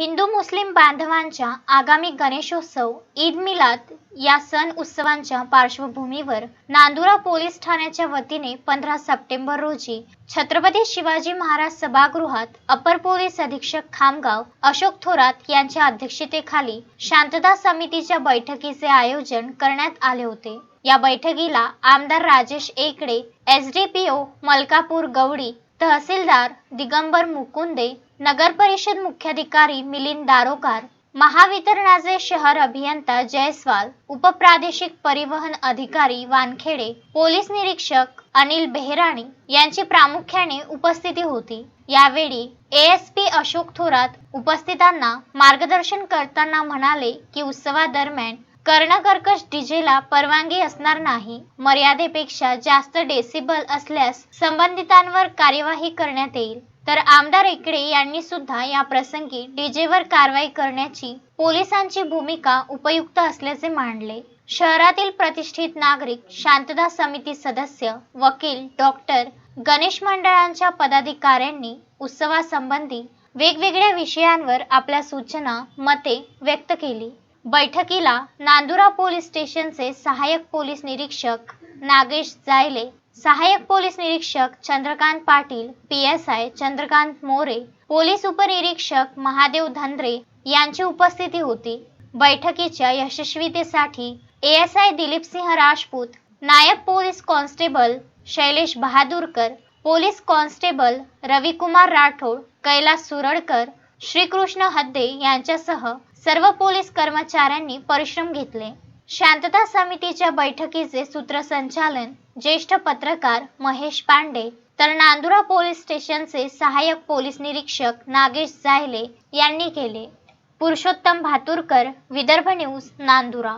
हिंदू मुस्लिम बांधवांच्या आगामी गणेशोत्सव ईद मिलाद या सण उत्सवांच्या पार्श्वभूमीवर नांदुरा पोलीस ठाण्याच्या वतीने पंधरा सप्टेंबर रोजी छत्रपती शिवाजी महाराज सभागृहात अपर पोलीस अधीक्षक खामगाव अशोक थोरात यांच्या अध्यक्षतेखाली शांतता समितीच्या बैठकीचे आयोजन करण्यात आले होते. या बैठकीला आमदार Rajesh Ekade S D P O Malkapur Gawdi तहसीलदार दिगंबर मुकुंदे नगर परिषद मुख्याधिकारी मिलिंद दारोकार महावितरणाचे शहर अभियंता जयस्वाल उपप्रादेशिक परिवहन अधिकारी वानखेडे पोलीस निरीक्षक अनिल बेहराणी यांची प्रामुख्याने उपस्थिती होती. यावेळी एएसपी अशोक थोरात उपस्थितांना मार्गदर्शन करताना म्हणाले की उत्सवादरम्यान कर्णकर्कश डीजेला परवानगी असणार नाही. मर्यादेपेक्षा जास्त डेसिबल असल्यास संबंधितांवर कार्यवाही करण्यात येईल. तर आमदार इकडे यांनी सुद्धा या प्रसंगी डीजेवर कारवाई करण्याची पोलिसांची भूमिका उपयुक्त असल्याचे मांडले. शहरातील प्रतिष्ठित नागरिक शांतता समिती सदस्य वकील डॉक्टर गणेश मंडळांच्या पदाधिकाऱ्यांनी उत्सवासंबंधी वेगवेगळ्या विषयांवर आपल्या सूचना मते व्यक्त केली. बैठकीला नांदुरा पोलीस स्टेशनचे सहाय्यक पोलीस निरीक्षक नागेश जायले सहाय्यक पोलीस निरीक्षक Chandrakant Patil P S I Chandrakant More police उपनिरीक्षक महादेव धंद्रे यांची उपस्थिती होती. बैठकीच्या यशस्वीतेसाठी एस आय दिलीपसिंह राजपूत नायब police constable Shailesh Bahadurkar police constable Ravikumar Rathod Kailas Suradkar Shrikrishna Hadde यांच्यासह सर्व पोलीस कर्मचाऱ्यांनी परिश्रम घेतले. शांतता समितीच्या बैठकीचे सूत्रसंचालन ज्येष्ठ पत्रकार महेश पांडे तर नांदुरा पोलीस स्टेशनचे सहाय्यक पोलीस निरीक्षक नागेश जायले यांनी केले. पुरुषोत्तम भातुरकर विदर्भ न्यूज नांदुरा.